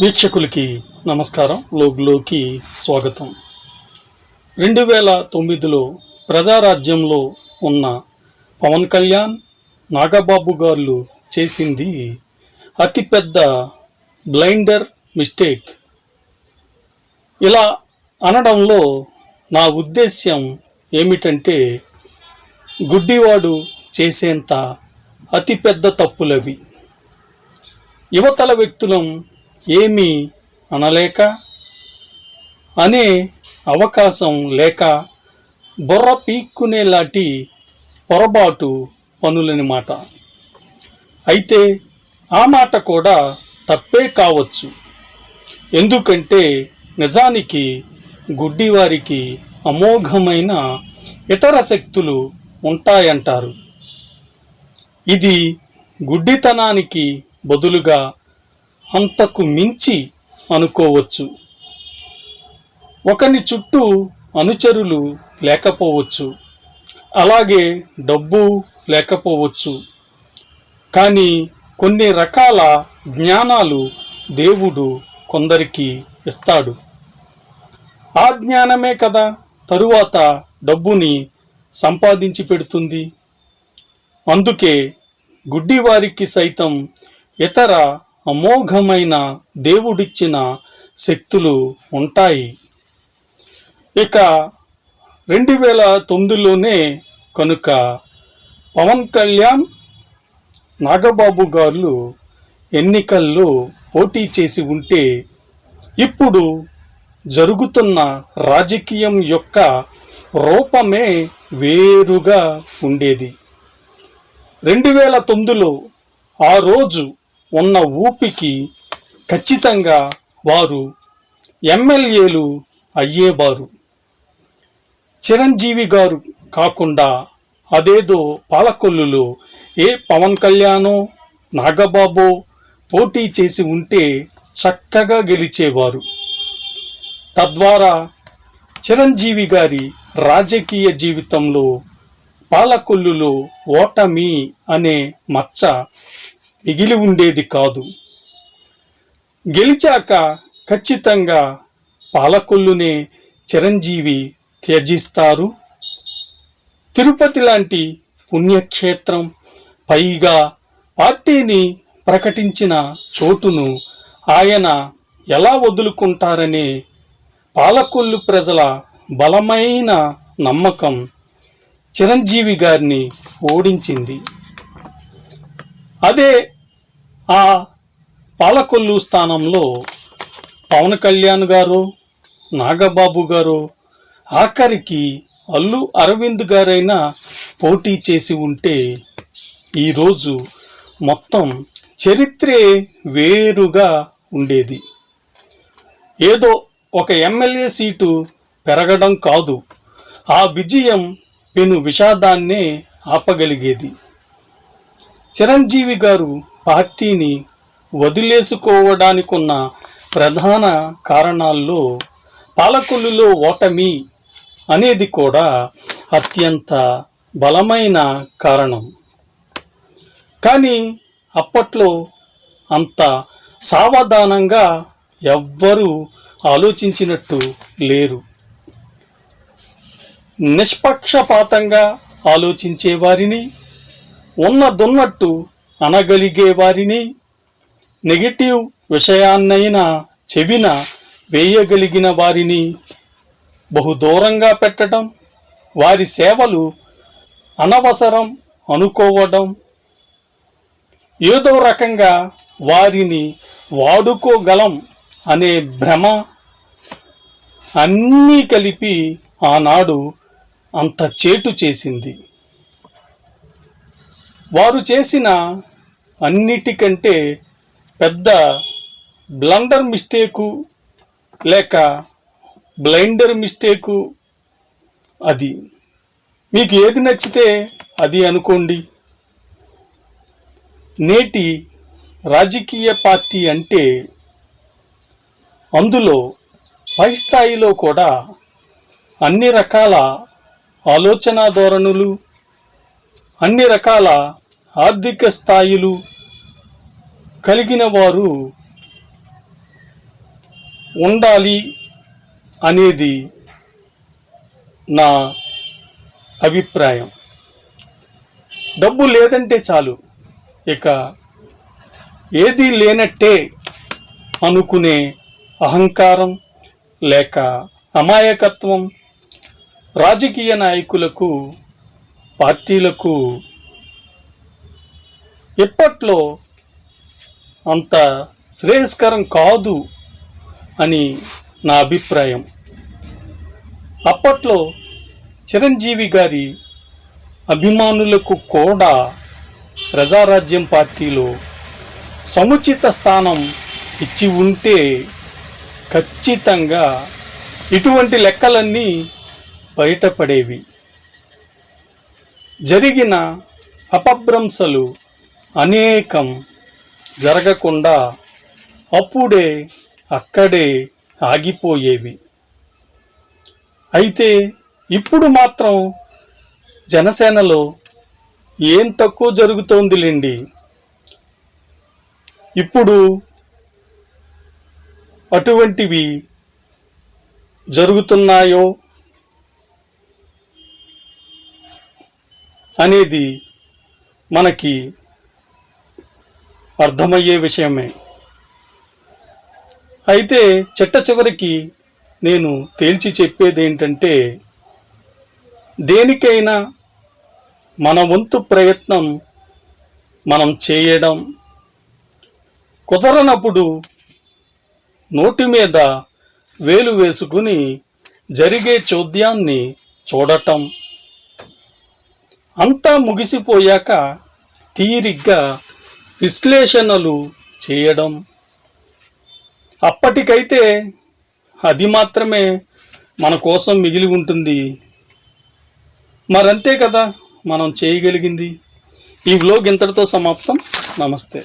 వీక్షకులకి నమస్కారం. లోగ్లోకి స్వాగతం. రెండు వేల తొమ్మిదిలో ప్రజారాజ్యంలో ఉన్న పవన్ కళ్యాణ్ నాగబాబు గారు చేసింది అతిపెద్ద బ్లైండర్ మిస్టేక్. ఇలా అనడంలో నా ఉద్దేశ్యం ఏమిటంటే గుడ్డివాడు చేసేంత అతిపెద్ద తప్పులవి. యువతల వ్యక్తులం ఏమీ అనలేక అనే అవకాశం లేక బుర్ర పీక్కునేలాంటి పొరపాటు పనులని మాట. అయితే ఆ మాట కూడా తప్పే కావచ్చు. ఎందుకంటే నిజానికి గుడ్డివారికి అమోఘమైన ఇతర శక్తులు ఉంటాయంటారు. ఇది గుడ్డితనానికి బదులుగా అంతకు మించి అనుకోవచ్చు. ఒకని చుట్టూ అనుచరులు లేకపోవచ్చు. అలాగే డబ్బు లేకపోవచ్చు. కానీ కొన్ని రకాల జ్ఞానాలు దేవుడు కొందరికి ఇస్తాడు. ఆ జ్ఞానమే కదా తరువాత డబ్బుని సంపాదించి పెడుతుంది. అందుకే గుడ్డివారికి సైతం ఇతర అమోఘమైన దేవుడిచ్చిన శక్తులు ఉంటాయి. ఇక రెండు వేల తొమ్మిదిలోనే కనుక పవన్ కళ్యాణ్ నాగబాబు గారు ఎన్నికల్లో పోటీ చేసి ఉంటే ఇప్పుడు జరుగుతున్న రాజకీయం యొక్క రూపమే వేరుగా ఉండేది. రెండు వేల తొమ్మిదిలో ఆ రోజు ఉన్న ఊపికి ఖచ్చితంగా వారు ఎమ్మెల్యేలు అయ్యేవారు. చిరంజీవి గారు కాకుండా అదేదో పాలకొల్లులో ఏ పవన్ కళ్యాణో నాగబాబో పోటీ చేసి ఉంటే చక్కగా గెలిచేవారు. తద్వారా చిరంజీవి గారి రాజకీయ జీవితంలో పాలకొల్లులో ఓటమి అనే మచ్చ మిగిలి ఉండేది కాదు. గెలిచాక ఖచ్చితంగా పాలకొల్లునే చిరంజీవి త్యజిస్తారు. తిరుపతి లాంటి పుణ్యక్షేత్రం పైగా పార్టీని ప్రకటించిన చోటును ఆయన ఎలా వదులుకుంటారనే పాలకొల్లు ప్రజల బలమైన నమ్మకం చిరంజీవి గారిని ఓడించింది. అదే ఆ పాలకొల్లు స్థానంలో పవన్ కళ్యాణ్ గారు నాగబాబు గారు ఆఖరికి అల్లు అరవింద్ గారైనా పోటీ చేసి ఉంటే ఈరోజు మొత్తం చరిత్రే వేరుగా ఉండేది. ఏదో ఒక ఎమ్మెల్యే సీటు పెరగడం కాదు ఆ విజయం పెను విషాదాన్నే ఆపగలిగేది. చిరంజీవి గారు పార్టీని వదిలేసుకోవడానికున్న ప్రధాన కారణాల్లో పాలకులులో ఓటమి అనేది కూడా అత్యంత బలమైన కారణం. కానీ అప్పట్లో అంత సావధానంగా ఎవ్వరూ ఆలోచించినట్టు లేరు. నిష్పక్షపాతంగా ఆలోచించే వారిని ఉన్నదున్నట్టు అనగలిగే వారిని నెగిటివ్ విషయాన్నైనా చెవిన వేయగలిగిన వారిని బహుదూరంగా పెట్టడం వారి సేవలు అనవసరం అనుకోవడం ఏదో రకంగా వారిని వాడుకోగలం అనే భ్రమ అన్నీ కలిపి ఆనాడు అంత చేటు చేసింది. వారు చేసిన అన్నిటికంటే పెద్ద బ్లండర్ మిస్టేకు లేక బ్లైండర్ మిస్టేకు అది. మీకు ఏది నచ్చితే అది అనుకోండి. నేటి రాజకీయ పార్టీ అంటే అందులో పై స్థాయిలో కూడా అన్ని రకాల ఆలోచన ధోరణులు అన్ని రకాల ఆర్థిక స్థాయిలు కలిగిన వారు ఉండాలి అనేది నా అభిప్రాయం. డబ్బు లేదంటే చాలు. ఇక ఏదీ లేనట్టే అనుకునే అహంకారం లేక అమాయకత్వం రాజకీయ నాయకులకు పార్టీలకు ఇప్పట్లో అంత శ్రేయస్కరం కాదు అని నా అభిప్రాయం. అప్పట్లో చిరంజీవి గారి అభిమానులకు కూడా ప్రజారాజ్యం పార్టీలో సముచిత స్థానం ఇచ్చి ఉంటే ఖచ్చితంగా ఇటువంటి లెక్కలన్నీ బయటపడేవి. జరిగిన అపభ్రంశలు అనేకం జరగకుండా అప్పుడే అక్కడే ఆగిపోయేవి. అయితే ఇప్పుడు మాత్రం జనసేనలో ఏం తక్కువ జరుగుతోందిలేండి. ఇప్పుడు అటువంటివి జరుగుతున్నాయో అనేది మనకి అర్థమయ్యే విషయమే. అయితే చిట్ట చివరికి నేను తేల్చి చెప్పేది ఏంటంటే దేనికైనా మన వంతు ప్రయత్నం మనం చేయడం కుదరనప్పుడు నోటి మీద వేలు వేసుకుని జరిగే చోద్యాన్ని చూడటం. అంతా ముగిసిపోయాక తీరిగ్గా విశ్లేషణలు చేయడం. అప్పటికైతే అది మాత్రమే మన కోసం మిగిలి ఉంటుంది. మరంతే కదా మనం చేయగలిగింది. ఈ వ్లోగ్ ఇంతటితో సమాప్తం. నమస్తే.